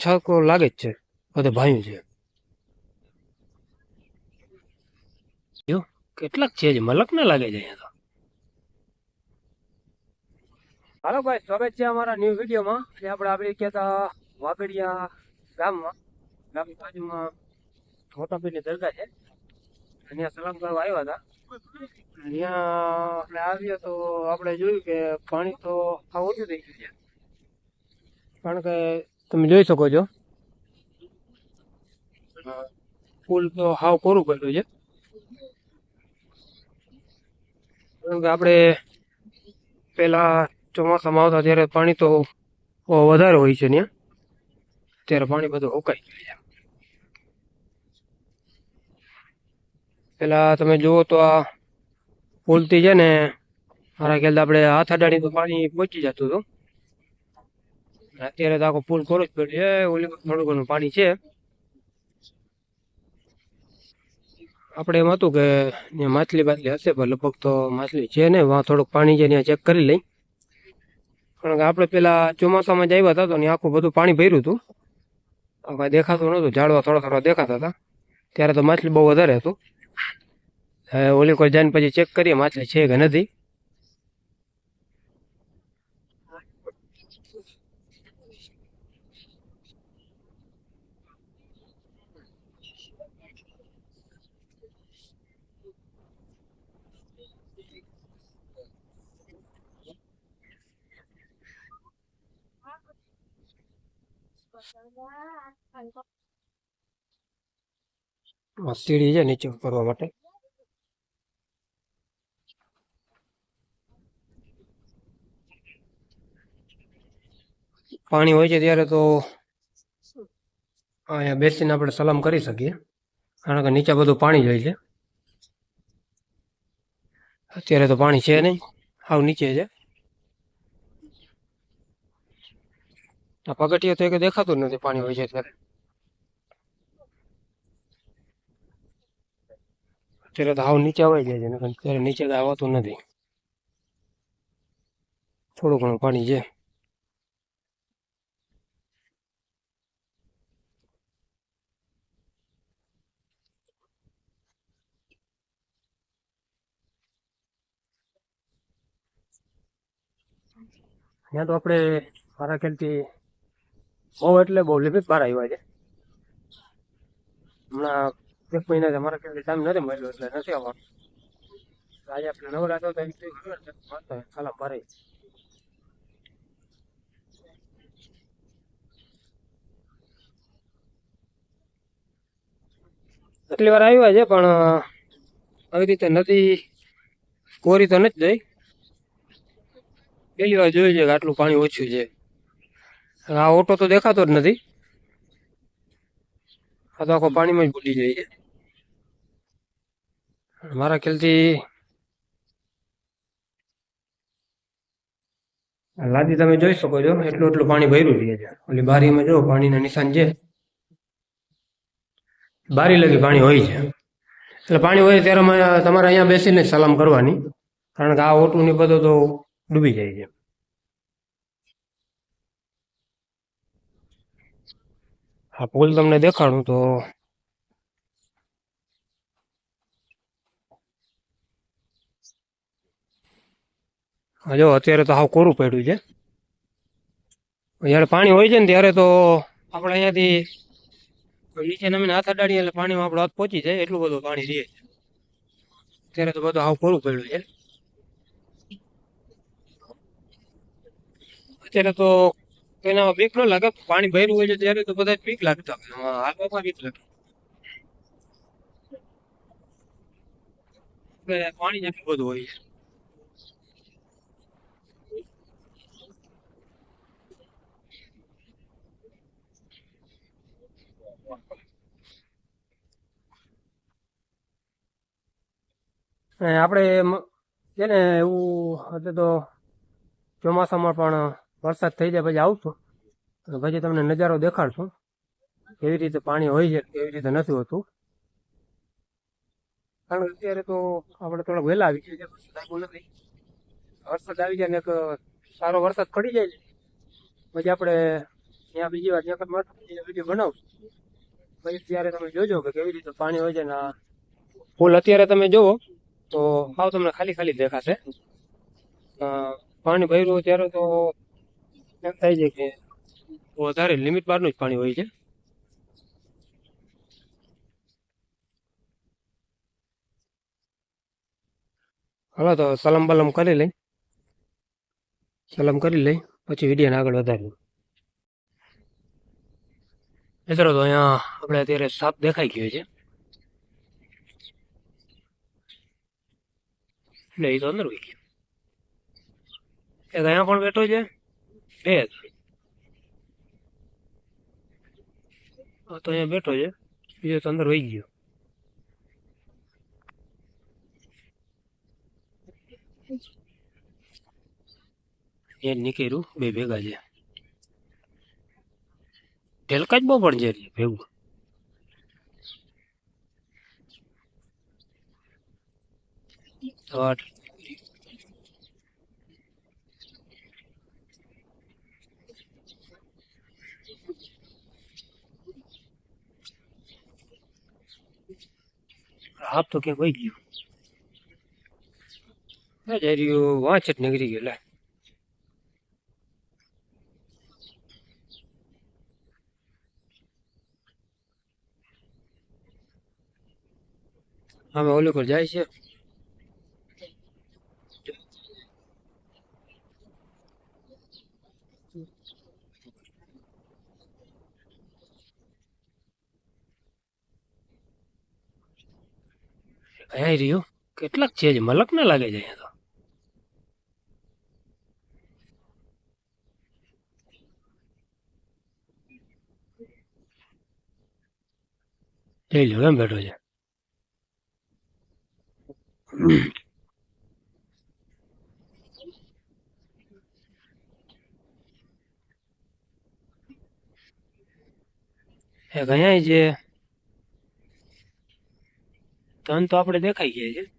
છકો લાગે જ છે. બધે ભાયું છે. જો કેટલાક છે જ. મલક ના લાગે છે અહીંયા હાલો ભાઈ, સ્વાગત છે અમારા ન્યૂ વિડીયોમાં જે આપણે આપણે કહેતા વાગડિયા ગામમાં, ગામની બાજુમાં મોટા પીરની દરગાહ છે. અહીંયા સલામ કરવા આવ્યા હતા. અહીંયા આપણે આવીએ તો આપણે જોયું કે પાણી તો ઓછું થઈ ગયું છે. કારણ કે તમે જોઈ શકો છો. પુલ તો હાવ કોરું પડ્યું છે. કારણ કે આપણે પેલા ચોમાસામાં આવતા ત્યારે પાણી તો વધારે હોય છે ત્યાં. ત્યારે પાણી બધું રોકાઈ ગયું છે. પેલા તમે જુઓ તો આ પુલથી છે ને મારા ખ્યાલ આપણે હાથ અડાડી તો પાણી પહોંચી જતું હતું. અત્યારે તો આખો પુલ કોરો જ પડ્યો. છે ઓલી બાજુ થોડું ઘણું પાણી છે. આપણે એમ હતું કે માછલી બાછલી હશે, પણ લગભગ તો માછલી છે ને વાં થોડુંક પાણી છે, ત્યાં ચેક કરી લઈ. કારણ કે આપણે પેલા ચોમાસામાં જ આવ્યા હતા તો આખું બધું પાણી ભર્યું હતું. કાંઈ દેખાતું નહોતું. ઝાડવા થોડા થોડા દેખાતા હતા. ત્યારે તો માછલી બહુ વધારે હતું. ઓલી કોઈ જઈને પછી ચેક કરીએ માછલી છે કે નથી. સીડી છે નીચે કરવા માટે. પાણી હોય છે ત્યારે તો અહીંયા બેસીને આપણે સલામ કરી શકીએ. કારણ કે નીચે બધું પાણી જ હોય છે. અત્યારે તો પાણી છે નહીં. આવ નીચે છે. પગથિયે તો એક દેખાતું નથી પાણી હોય છે ત્યારે અત્યારે તો હાવ નીચે આવી જાય છે અત્યારે નીચે તો આવતું નથી. થોડું ઘણું પાણી છે. ત્યાં તો આપણે મારા ખ્યાલથી બહુ એટલે બહુ લિમિટ બહાર આવ્યા છે. હમણાં એક મહિનાથી મારે ખ્યાલથી ટાઈમ નથી મળ્યો એટલે નથી આવવાનું. આજે આપણે નવરાત્ર તો ખાલા ભરાય એટલી વાર આવ્યા છે, પણ આવી રીતે નદી કોરી તો નથી જઈ પહેલી વાર જોયું છે કે આટલું પાણી ઓછું છે. આ ઓટો તો દેખાતો જ નથી. આ તો આખો પાણીમાં જ બુડી જાય છે મારા ખ્યાલથી લાદી તમે જોઈ શકો છો, એટલું એટલું પાણી ભર્યું રહે છે ઓલી બારીમાં જો પાણીના નિશાન છે. બારી લગી પાણી હોય છે. એટલે પાણી હોય ત્યારે તમારે અહીંયા બેસીને સલામ કરવાની. કારણ કે આ ઓટું ની બધું તો ડૂબી જાય છે. આ પુલ તમને દેખાડું તો. જો, અત્યારે તો હાવ કોરું પડ્યું છે. જ્યારે પાણી હોય છે ને ત્યારે તો આપણે અહીંયાથી નીચે નમીને હાથ અડાડીએ એટલે પાણીમાં આપણો હાથ પહોંચી જાય, એટલું બધું પાણી રહે છે. ત્યારે તો બધું હાવ કોરું પડ્યું છે. અત્યારે તો એનામાં બીક ન લાગે, પાણી ભર્યું હોય છે ત્યારે તો બધા બીક લાગતા હાલવામાં બીક લાગે. પાણી જ બધું હોય આપણે છે ને, એવું, અત્યારે તો ચોમાસામાં પણ વરસાદ થઈ જાય પછી આવશું અને પછી તમને નજારો દેખાડશું. કેવી રીતે પાણી હોય છે, કેવી રીતે નથી હોતું. કારણ કે અત્યારે તો આપણે થોડાક વહેલા આવી ગયા વરસાદ આવી જાય ને એક સારો વરસાદ પડી જાય છે. પછી આપણે ત્યાં બીજી વાર એક વીડિયો બનાવશું. પછી ત્યારે તમે જોજો કે કેવી રીતે પાણી હોય છે ને ફૂલ. અત્યારે તમે જોવો તો હાવ તમને ખાલી ખાલી દેખાશે. પાણી ભર્યું ત્યારે તો એમ થાય છે કે વધારે લિમિટ બહારનું જ પાણી હોય છે. હાલો તો સલમ બલમ કરી લઈ. સલમ કરી લઈ, પછી વિડીયોને આગળ વધારી મિત્રો તો અહીંયા આપણે અત્યારે સાપ દેખાઈ ગયો છે. એટલે એ તો અંદર ગયો. એક અહીંયા પણ બેઠો છે. બે હા તો અહીંયા બેઠો છે બીજો તો અંદર વહી ગયો એ નીકળ્યું બે ભેગા છે ઢેલકા જ બહુ પણ છે ભેગું તો હાફ તો ક્યાંક વહી ગયું આ જઈ રહ્યું વાંચ જ નીકળી ગયું લે અમે ઓલી પર જાય છે અહીંયા રહ્યું કેટલાક છે જ મલક ના લાગે છે અહીંયા તો. જઈ લો એમ બેઠો છે. એક અહીંયા છે? તન તો આપણે દેખાઈ ગયા છે.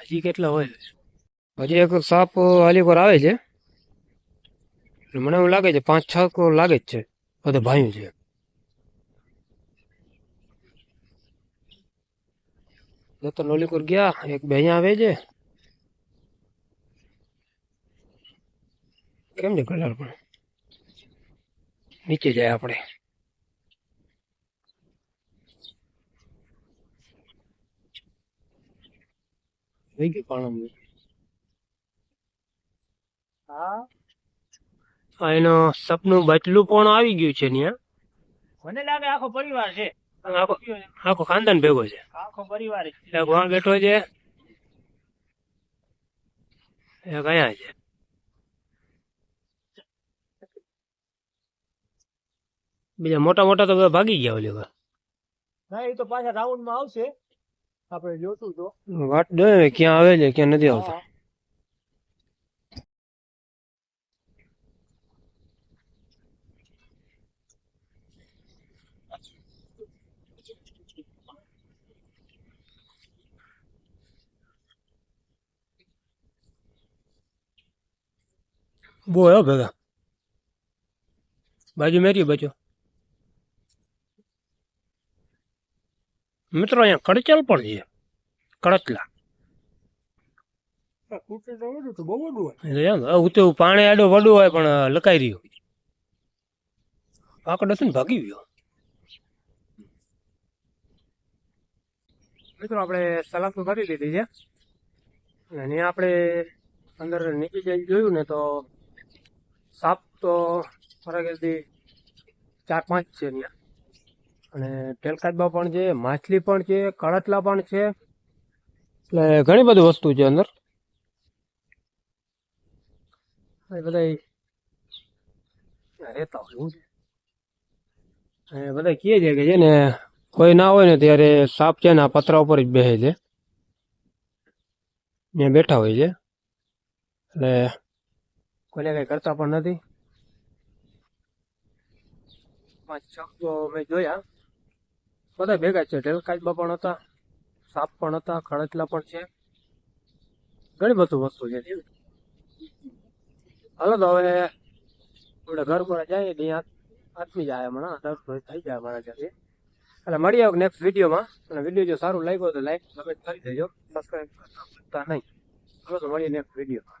હજી કેટલા હોય? હજી એક સાપ હાલી પર આવે છે. મને એવું લાગે છે પાંચ, છ તો લાગે જ છે. બધું ભાયું છે. તો લોલી ગયા, એક બે અહીંયા આવે છે. કેમ છે કલર પણ? નીચે જાય આપણે. થઈ ગયું પાણી હા આ એનો સપનું બચલું પણ આવી ગયું છે ત્યાં મને લાગે આખો પરિવાર છે આખો આખો ખાનદાન ભેગો છે આખો પરિવાર છે એક વાં બેઠો છે એક અહીંયા છે બીજા મોટા મોટા તો બધા ભાગી ગયા ઓલી વાર ના એ તો પાછા રાઉન્ડમાં આવશે આપણે જોશું તો. વાટ જોઈએ ક્યાં આવે છે ક્યાં નથી આવતા. બોલો ભેગા. બાજુ મેરી બચો મિત્રો અહીંયા કડચલ પણ છે. કડચલા કૂતરું તો બધું તો બહુ બધું હોય. એ તો એમ હવે ઉતે પાણી આડો વડું હોય પણ લકાઈ રહ્યું. આકડો છે ને ભાગી ગયો. મિત્રો આપણે સલાહ તો કરી લીધી છે. અને અહીંયા આપણે અંદર નીચે જઈ જોયું ને તો સાપ તો ફરક ચાર પાંચ છે ત્યાં અને તેલકાદમાં પણ છે માછલી પણ છે કળતલા પણ છે, એટલે ઘણી બધી વસ્તુ છે અંદર. બધા રહેતા હોય અને બધા કહે છે કે છે ને કોઈ ના હોય ને ત્યારે સાપ છે ને આ પતરા ઉપર જ બેસે છે. ત્યાં બેઠા હોય છે. એટલે કોઈને કઈ કરતા પણ નથી. પાંચ છ મેં જોયા. બધા ભેગા છે. ઢેલકાજબા પણ હતા, સાપ પણ હતા ખડચલા પણ છે. ઘણી બધું વસ્તુ છે હાલો તો હવે આપણે ઘર પર જાય ત્યાં આથમી જાય હમણાં. દસ થઈ જાય મારા ત્યાંથી એટલે મળીએ નેક્સ્ટ વિડીયોમાં. અને વીડિયો જો સારું લાગ્યો તો લાઈક કમેન્ટ કરી દેજો. સબસ્ક્રાઈબ કરતા નહીં. હાલો તો મળીએ નેક્સ્ટ વિડીયોમાં.